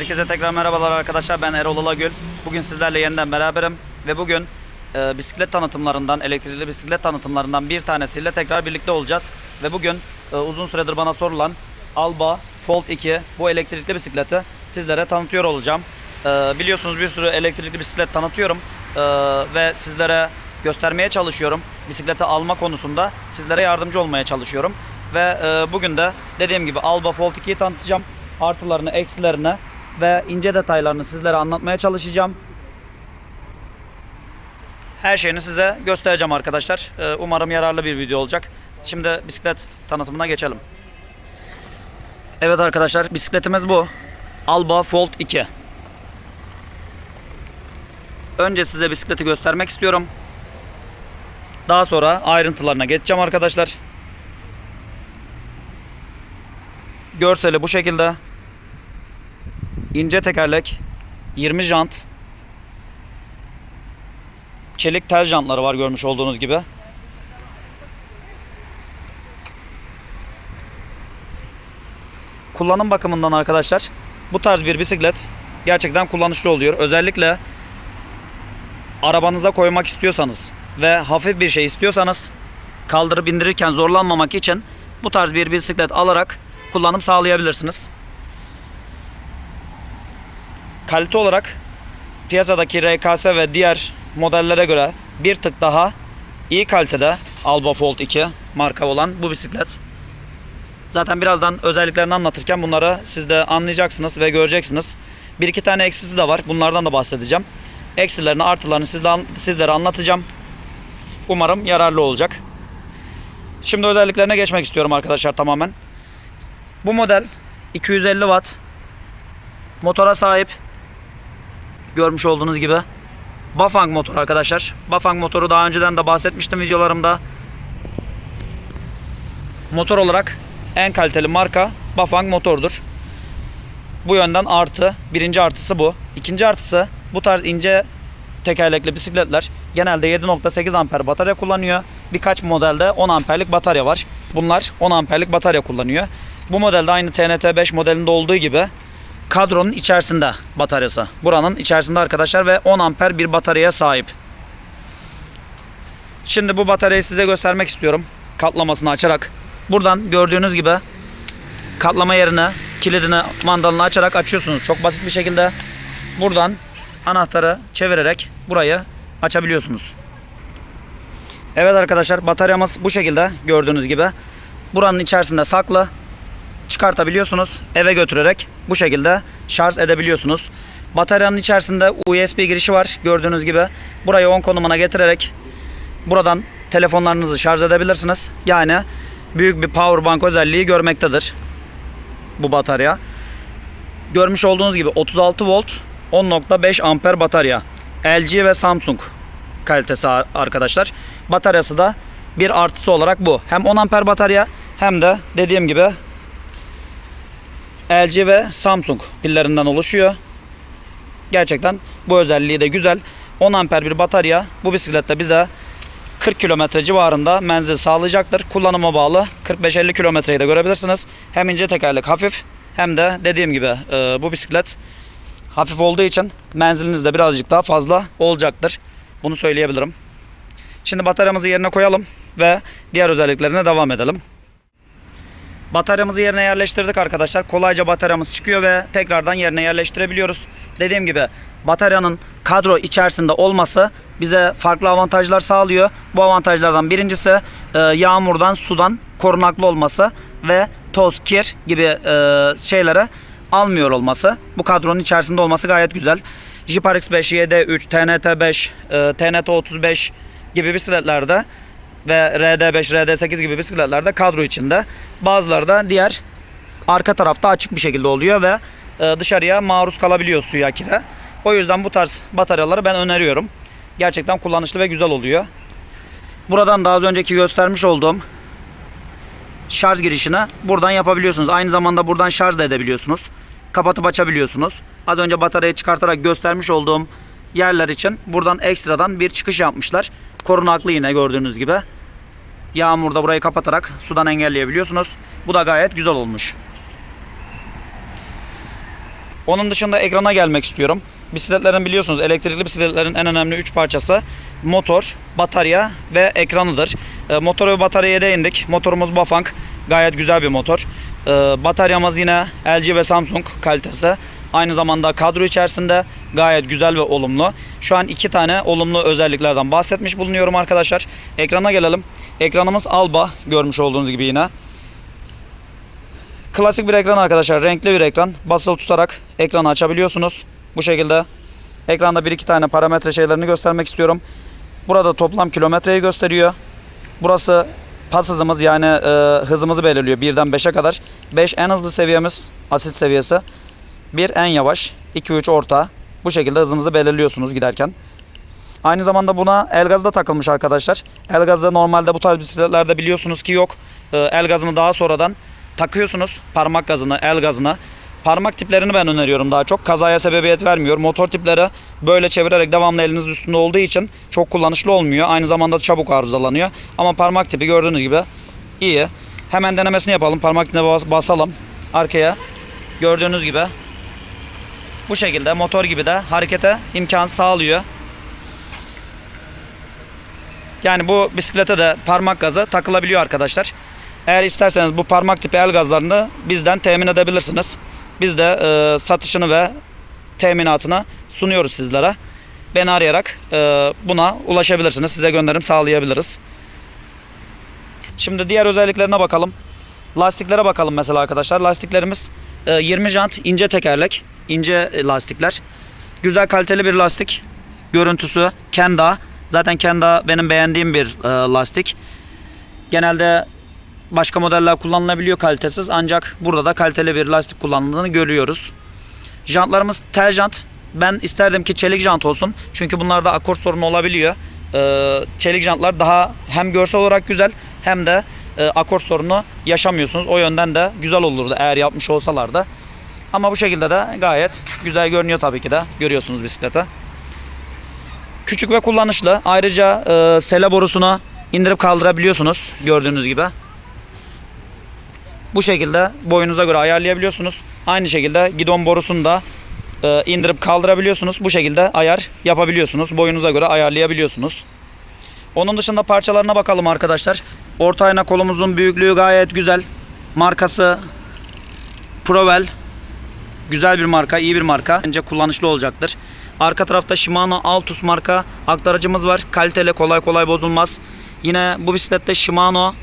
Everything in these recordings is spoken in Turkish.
Herkese tekrar merhabalar arkadaşlar. Ben Erol Alagül. Bugün sizlerle yeniden beraberim ve bugün e, bisiklet tanıtımlarından, elektrikli bisiklet tanıtımlarından bir tanesiyle tekrar birlikte olacağız. Ve bugün e, uzun süredir bana sorulan Alba Fold 2 bu elektrikli bisikleti sizlere tanıtıyor olacağım. E, biliyorsunuz bir sürü elektrikli bisiklet tanıtıyorum e, ve sizlere göstermeye çalışıyorum. Bisikleti alma konusunda sizlere yardımcı olmaya çalışıyorum. Ve e, bugün de dediğim gibi Alba Fold 2'yi tanıtacağım. Artılarını, eksilerini ve ince detaylarını sizlere anlatmaya çalışacağım. Her şeyini size göstereceğim arkadaşlar. E, umarım yararlı bir video olacak. Şimdi bisiklet tanıtımına geçelim. Evet arkadaşlar bisikletimiz bu. Alba Fold 2. Önce size bisikleti göstermek istiyorum. Daha sonra ayrıntılarına geçeceğim arkadaşlar. Görseli bu şekilde. İnce tekerlek, 20 jant. Çelik tel jantları var görmüş olduğunuz gibi. Kullanım bakımından arkadaşlar bu tarz bir bisiklet gerçekten kullanışlı oluyor. Özellikle arabanıza koymak istiyorsanız ve hafif bir şey istiyorsanız kaldırıp indirirken zorlanmamak için bu tarz bir bisiklet alarak kullanım sağlayabilirsiniz. Kalite olarak piyasadaki RKS ve diğer modellere göre bir tık daha iyi kalitede Alba Fold 2 marka olan bu bisiklet. Zaten birazdan özelliklerini anlatırken bunları siz de anlayacaksınız ve göreceksiniz. Bir iki tane eksisi de var. Bunlardan da bahsedeceğim. Eksilerini artılarını sizle, sizlere anlatacağım. Umarım yararlı olacak. Şimdi özelliklerine geçmek istiyorum arkadaşlar tamamen. Bu model 250 watt motora sahip. Görmüş olduğunuz gibi. Bafang motor arkadaşlar. Bafang motoru daha önceden de bahsetmiştim videolarımda. Motor olarak en kaliteli marka Bafang motordur. Bu yönden artı. Birinci artısı bu. İkinci artısı bu tarz ince tekerlekli bisikletler genelde 7.8 amper batarya kullanıyor. Birkaç modelde 10 amperlik batarya var. Bunlar 10 amperlik batarya kullanıyor. Bu modelde aynı TNT 5 modelinde olduğu gibi kadronun içerisinde bataryası. Buranın içerisinde arkadaşlar ve 10 amper bir bataryaya sahip. Şimdi bu bataryayı size göstermek istiyorum. Katlamasını açarak. Buradan gördüğünüz gibi katlama yerini, kilidini, mandalını açarak açıyorsunuz. Çok basit bir şekilde buradan anahtarı çevirerek burayı açabiliyorsunuz. Evet arkadaşlar bataryamız bu şekilde gördüğünüz gibi. Buranın içerisinde saklı. Çıkartabiliyorsunuz. Eve götürerek bu şekilde şarj edebiliyorsunuz. Bataryanın içerisinde USB girişi var gördüğünüz gibi. Burayı 10 konumuna getirerek buradan telefonlarınızı şarj edebilirsiniz. Yani büyük bir power bank özelliği görmektedir bu batarya. Görmüş olduğunuz gibi 36 volt 10.5 amper batarya. LG ve Samsung kalitesi arkadaşlar. Bataryası da bir artısı olarak bu. Hem 10 amper batarya hem de dediğim gibi LG ve Samsung pillerinden oluşuyor. Gerçekten bu özelliği de güzel. 10 amper bir batarya bu bisiklette bize 40 kilometre civarında menzil sağlayacaktır. Kullanıma bağlı 45-50 kilometreyi de görebilirsiniz. Hem ince tekerlek hafif hem de dediğim gibi e, bu bisiklet hafif olduğu için menziliniz de birazcık daha fazla olacaktır. Bunu söyleyebilirim. Şimdi bataryamızı yerine koyalım ve diğer özelliklerine devam edelim. Bataryamızı yerine yerleştirdik arkadaşlar. Kolayca bataryamız çıkıyor ve tekrardan yerine yerleştirebiliyoruz. Dediğim gibi bataryanın kadro içerisinde olması bize farklı avantajlar sağlıyor. Bu avantajlardan birincisi e, yağmurdan, sudan korunaklı olması ve toz, kir gibi e, şeylere almıyor olması. Bu kadronun içerisinde olması gayet güzel. Jeep RX5, YD3, TNT5, e, TNT35 gibi bisikletlerde ve RD5, RD8 gibi bisikletlerde kadro içinde. Bazıları da diğer arka tarafta açık bir şekilde oluyor ve e, dışarıya maruz kalabiliyor suya kire. O yüzden bu tarz bataryaları ben öneriyorum. Gerçekten kullanışlı ve güzel oluyor. Buradan daha az önceki göstermiş olduğum şarj girişini buradan yapabiliyorsunuz. Aynı zamanda buradan şarj da edebiliyorsunuz. Kapatıp açabiliyorsunuz. Az önce bataryayı çıkartarak göstermiş olduğum yerler için buradan ekstradan bir çıkış yapmışlar. Korunaklı yine gördüğünüz gibi. Yağmurda burayı kapatarak sudan engelleyebiliyorsunuz. Bu da gayet güzel olmuş. Onun dışında ekrana gelmek istiyorum. Bisikletlerin biliyorsunuz elektrikli bisikletlerin en önemli 3 parçası motor, batarya ve ekranıdır. E, motor ve bataryaya değindik. Motorumuz Bafang. Gayet güzel bir motor. E, bataryamız yine LG ve Samsung kalitesi. Aynı zamanda kadro içerisinde gayet güzel ve olumlu. Şu an iki tane olumlu özelliklerden bahsetmiş bulunuyorum arkadaşlar. Ekrana gelelim. Ekranımız Alba görmüş olduğunuz gibi yine. Klasik bir ekran arkadaşlar. Renkli bir ekran. Basılı tutarak ekranı açabiliyorsunuz. Bu şekilde. Ekranda bir iki tane parametre şeylerini göstermek istiyorum. Burada toplam kilometreyi gösteriyor. Burası pas hızımız yani e, hızımızı belirliyor. Birden 5'e kadar. 5 en hızlı seviyemiz. Asist seviyesi. 1 en yavaş. 2-3 orta. Bu şekilde hızınızı belirliyorsunuz giderken. Aynı zamanda buna el gazı da takılmış arkadaşlar. El gazı normalde bu tarz bisikletlerde biliyorsunuz ki yok. Ee, El gazını daha sonradan takıyorsunuz. Parmak gazını, el gazını. Parmak tiplerini ben öneriyorum daha çok. Kazaya sebebiyet vermiyor. Motor tipleri böyle çevirerek devamlı eliniz üstünde olduğu için çok kullanışlı olmuyor. Aynı zamanda çabuk arızalanıyor. Ama parmak tipi gördüğünüz gibi iyi. Hemen denemesini yapalım. Parmak tipine bas- basalım. Arkaya gördüğünüz gibi bu şekilde motor gibi de harekete imkan sağlıyor. Yani bu bisiklete de parmak gazı takılabiliyor arkadaşlar. Eğer isterseniz bu parmak tipi el gazlarını bizden temin edebilirsiniz. Biz de e, satışını ve teminatını sunuyoruz sizlere. Beni arayarak e, buna ulaşabilirsiniz. Size gönderim sağlayabiliriz. Şimdi diğer özelliklerine bakalım. Lastiklere bakalım mesela arkadaşlar. Lastiklerimiz 20 jant ince tekerlek, ince e, lastikler. Güzel kaliteli bir lastik. Görüntüsü Kenda. Zaten Kenda benim beğendiğim bir e, lastik. Genelde başka modeller kullanılabiliyor kalitesiz ancak burada da kaliteli bir lastik kullanıldığını görüyoruz. Jantlarımız tel jant. Ben isterdim ki çelik jant olsun. Çünkü bunlarda akor sorunu olabiliyor. Ee, çelik jantlar daha hem görsel olarak güzel hem de e, akor sorunu yaşamıyorsunuz. O yönden de güzel olurdu eğer yapmış olsalardı. Ama bu şekilde de gayet güzel görünüyor tabii ki de. Görüyorsunuz bisiklete. Küçük ve kullanışlı. Ayrıca e, sele borusunu indirip kaldırabiliyorsunuz gördüğünüz gibi. Bu şekilde boyunuza göre ayarlayabiliyorsunuz. Aynı şekilde gidon borusunu da e, indirip kaldırabiliyorsunuz. Bu şekilde ayar yapabiliyorsunuz. Boyunuza göre ayarlayabiliyorsunuz. Onun dışında parçalarına bakalım arkadaşlar. Orta ayna kolumuzun büyüklüğü gayet güzel. Markası Provel. Güzel bir marka, iyi bir marka. Bence kullanışlı olacaktır. Arka tarafta Shimano Altus marka aktarıcımız var. Kaliteli, kolay kolay bozulmaz. Yine bu bisiklette Shimano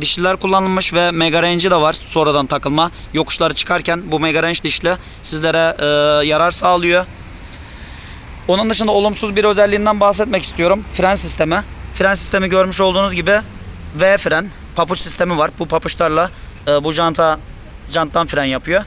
dişliler kullanılmış ve Mega Range'i de var sonradan takılma. Yokuşları çıkarken bu Mega Range dişli sizlere e, yarar sağlıyor. Onun dışında olumsuz bir özelliğinden bahsetmek istiyorum. Fren sistemi. Fren sistemi görmüş olduğunuz gibi V fren, papuç sistemi var. Bu papuçlarla e, bu janta janttan fren yapıyor.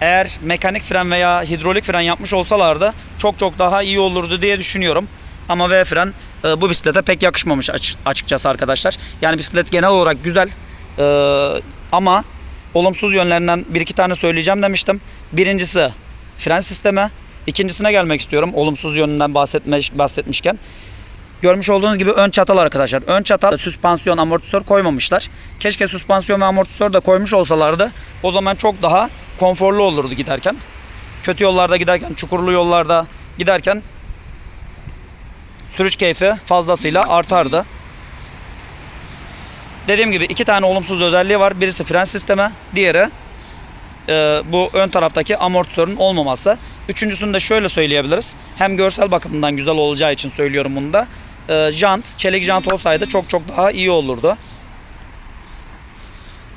Eğer mekanik fren veya hidrolik fren yapmış olsalardı çok çok daha iyi olurdu diye düşünüyorum. Ama V fren e, bu bisiklete pek yakışmamış aç- açıkçası arkadaşlar. Yani bisiklet genel olarak güzel e, ama olumsuz yönlerinden bir iki tane söyleyeceğim demiştim. Birincisi fren sistemi. İkincisine gelmek istiyorum olumsuz yönünden bahsetmiş, bahsetmişken. Görmüş olduğunuz gibi ön çatal arkadaşlar. Ön çatal süspansiyon amortisör koymamışlar. Keşke süspansiyon ve amortisör de koymuş olsalardı. O zaman çok daha konforlu olurdu giderken. Kötü yollarda giderken, çukurlu yollarda giderken sürüş keyfi fazlasıyla artardı. Dediğim gibi iki tane olumsuz özelliği var. Birisi fren sistemi, diğeri e, bu ön taraftaki amortisörün olmaması. Üçüncüsünü de şöyle söyleyebiliriz. Hem görsel bakımından güzel olacağı için söylüyorum bunu da. E, jant, çelik jant olsaydı çok çok daha iyi olurdu.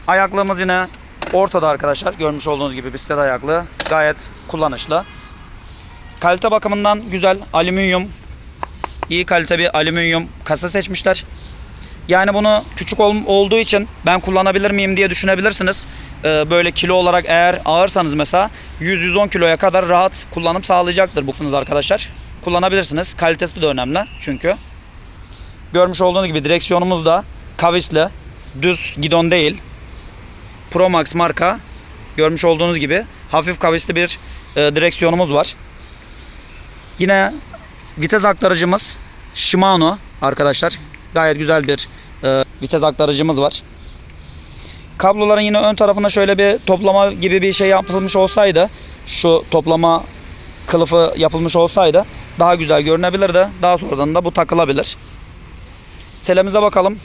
Ayaklığımız yine ortada arkadaşlar. Görmüş olduğunuz gibi bisiklet ayaklığı gayet kullanışlı. Kalite bakımından güzel. Alüminyum, iyi kalite bir alüminyum kasa seçmişler. Yani bunu küçük ol- olduğu için ben kullanabilir miyim diye düşünebilirsiniz. Ee, böyle kilo olarak eğer ağırsanız mesela 100-110 kiloya kadar rahat kullanım sağlayacaktır bu arkadaşlar. Kullanabilirsiniz. Kalitesi de önemli çünkü. Görmüş olduğunuz gibi direksiyonumuz da kavisli. Düz gidon değil. Pro Max marka. Görmüş olduğunuz gibi hafif kavisli bir e, direksiyonumuz var. Yine vites aktarıcımız Shimano arkadaşlar. Gayet güzel bir e, vites aktarıcımız var. Kabloların yine ön tarafına şöyle bir toplama gibi bir şey yapılmış olsaydı şu toplama kılıfı yapılmış olsaydı daha güzel görünebilirdi. Daha sonradan da bu takılabilir. Selemize bakalım.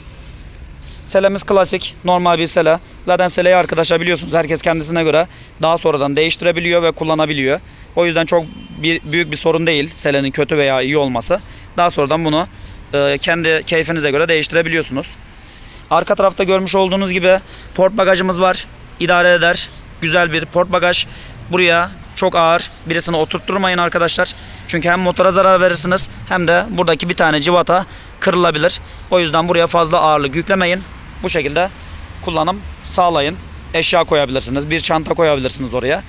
Selemiz klasik, normal bir sele. Zaten seleyi arkadaşlar biliyorsunuz herkes kendisine göre daha sonradan değiştirebiliyor ve kullanabiliyor. O yüzden çok bir, büyük bir sorun değil selenin kötü veya iyi olması. Daha sonradan bunu e, kendi keyfinize göre değiştirebiliyorsunuz. Arka tarafta görmüş olduğunuz gibi port bagajımız var. İdare eder. Güzel bir port bagaj. Buraya çok ağır birisini oturtturmayın arkadaşlar. Çünkü hem motora zarar verirsiniz hem de buradaki bir tane civata kırılabilir. O yüzden buraya fazla ağırlık yüklemeyin. Bu şekilde kullanım sağlayın. Eşya koyabilirsiniz. Bir çanta koyabilirsiniz oraya.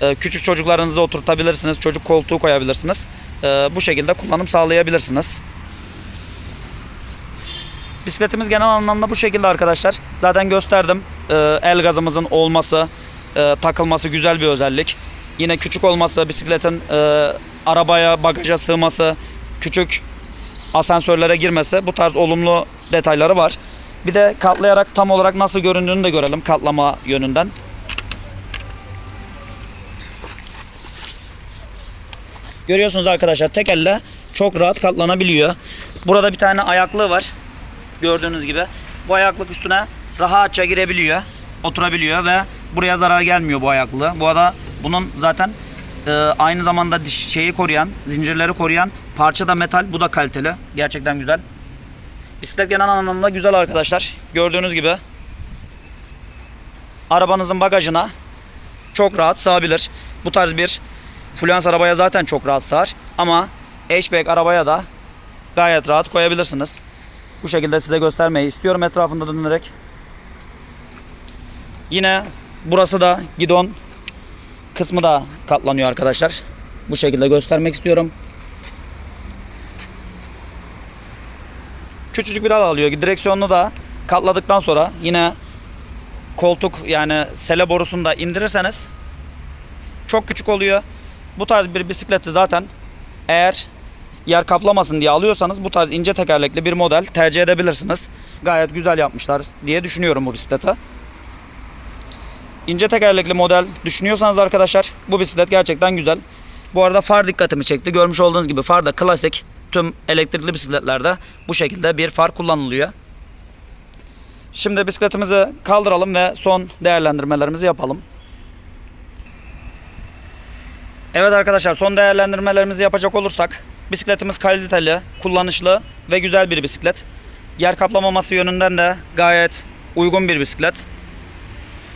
Ee, Küçük çocuklarınızı oturtabilirsiniz. Çocuk koltuğu koyabilirsiniz. Ee, Bu şekilde kullanım sağlayabilirsiniz. Bisikletimiz genel anlamda bu şekilde arkadaşlar. Zaten gösterdim. Ee, el gazımızın olması, e, takılması güzel bir özellik. Yine küçük olması, bisikletin e, arabaya, bagaja sığması, küçük asansörlere girmesi bu tarz olumlu detayları var. Bir de katlayarak tam olarak nasıl göründüğünü de görelim katlama yönünden. Görüyorsunuz arkadaşlar tek elle çok rahat katlanabiliyor. Burada bir tane ayaklığı var. Gördüğünüz gibi. Bu ayaklık üstüne rahatça girebiliyor. Oturabiliyor ve buraya zarar gelmiyor bu ayaklığı. Bu arada bunun zaten e, aynı zamanda diş şeyi koruyan, zincirleri koruyan parça da metal. Bu da kaliteli. Gerçekten güzel. Bisiklet genel anlamda güzel arkadaşlar. Gördüğünüz gibi arabanızın bagajına çok rahat sığabilir. Bu tarz bir fluence arabaya zaten çok rahat sığar. Ama hatchback arabaya da gayet rahat koyabilirsiniz. Bu şekilde size göstermeyi istiyorum etrafında dönerek. Yine burası da gidon kısmı da katlanıyor arkadaşlar. Bu şekilde göstermek istiyorum. Küçücük bir al alıyor. Direksiyonunu da katladıktan sonra yine koltuk yani sele borusunu da indirirseniz çok küçük oluyor. Bu tarz bir bisikleti zaten eğer yer kaplamasın diye alıyorsanız bu tarz ince tekerlekli bir model tercih edebilirsiniz. Gayet güzel yapmışlar diye düşünüyorum bu bisiklete. İnce tekerlekli model düşünüyorsanız arkadaşlar bu bisiklet gerçekten güzel. Bu arada far dikkatimi çekti. Görmüş olduğunuz gibi far da klasik. Tüm elektrikli bisikletlerde bu şekilde bir far kullanılıyor. Şimdi bisikletimizi kaldıralım ve son değerlendirmelerimizi yapalım. Evet arkadaşlar son değerlendirmelerimizi yapacak olursak bisikletimiz kaliteli, kullanışlı ve güzel bir bisiklet. Yer kaplamaması yönünden de gayet uygun bir bisiklet.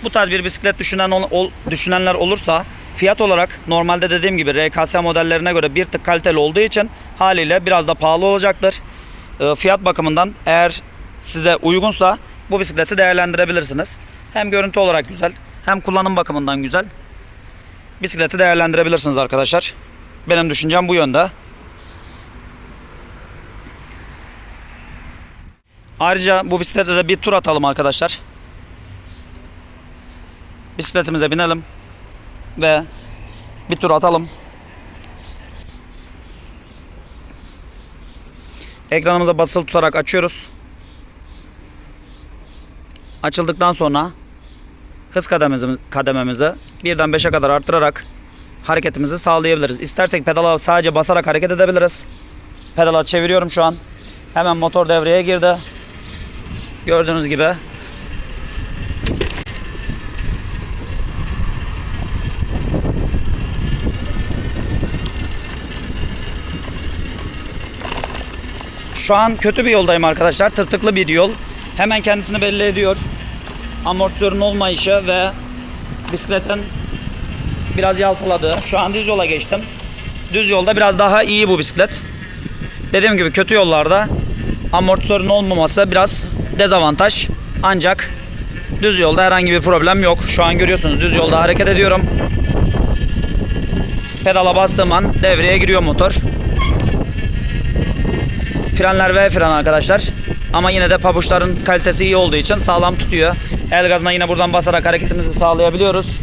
Bu tarz bir bisiklet düşünen ol- düşünenler olursa fiyat olarak normalde dediğim gibi RKS modellerine göre bir tık kaliteli olduğu için haliyle biraz da pahalı olacaktır. Ee, fiyat bakımından eğer size uygunsa bu bisikleti değerlendirebilirsiniz. Hem görüntü olarak güzel hem kullanım bakımından güzel. Bisikleti değerlendirebilirsiniz arkadaşlar. Benim düşüncem bu yönde. Ayrıca bu bisiklete de bir tur atalım arkadaşlar. Bisikletimize binelim ve bir tur atalım. Ekranımıza basılı tutarak açıyoruz. Açıldıktan sonra hız kadememizi, kadememizi birden 5'e kadar arttırarak hareketimizi sağlayabiliriz. İstersek pedala sadece basarak hareket edebiliriz. Pedala çeviriyorum şu an. Hemen motor devreye girdi. Gördüğünüz gibi Şu an kötü bir yoldayım arkadaşlar. Tırtıklı bir yol. Hemen kendisini belli ediyor. Amortisörün olmayışı ve bisikletin biraz yalpaladığı. Şu an düz yola geçtim. Düz yolda biraz daha iyi bu bisiklet. Dediğim gibi kötü yollarda amortisörün olmaması biraz dezavantaj. Ancak düz yolda herhangi bir problem yok. Şu an görüyorsunuz düz yolda hareket ediyorum. Pedala bastığım an devreye giriyor motor. Frenler V fren arkadaşlar. Ama yine de pabuçların kalitesi iyi olduğu için sağlam tutuyor. El gazına yine buradan basarak hareketimizi sağlayabiliyoruz.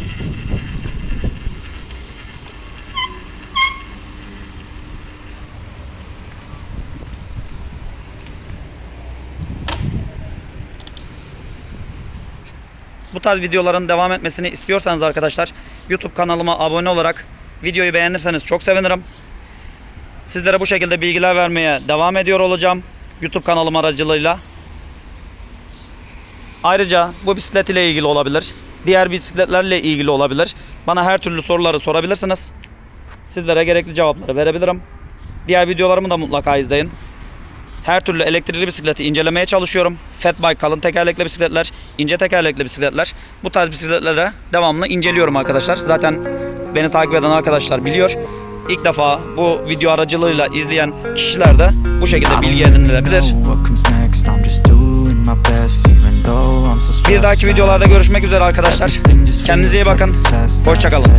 Bu tarz videoların devam etmesini istiyorsanız arkadaşlar YouTube kanalıma abone olarak videoyu beğenirseniz çok sevinirim. Sizlere bu şekilde bilgiler vermeye devam ediyor olacağım. YouTube kanalım aracılığıyla. Ayrıca bu bisiklet ile ilgili olabilir. Diğer bisikletlerle ilgili olabilir. Bana her türlü soruları sorabilirsiniz. Sizlere gerekli cevapları verebilirim. Diğer videolarımı da mutlaka izleyin. Her türlü elektrikli bisikleti incelemeye çalışıyorum. Fatbike kalın tekerlekli bisikletler, ince tekerlekli bisikletler. Bu tarz bisikletlere devamlı inceliyorum arkadaşlar. Zaten beni takip eden arkadaşlar biliyor. İlk defa bu video aracılığıyla izleyen kişiler de bu şekilde bilgi edinilebilir. Bir dahaki videolarda görüşmek üzere arkadaşlar. Kendinize iyi bakın. Hoşçakalın.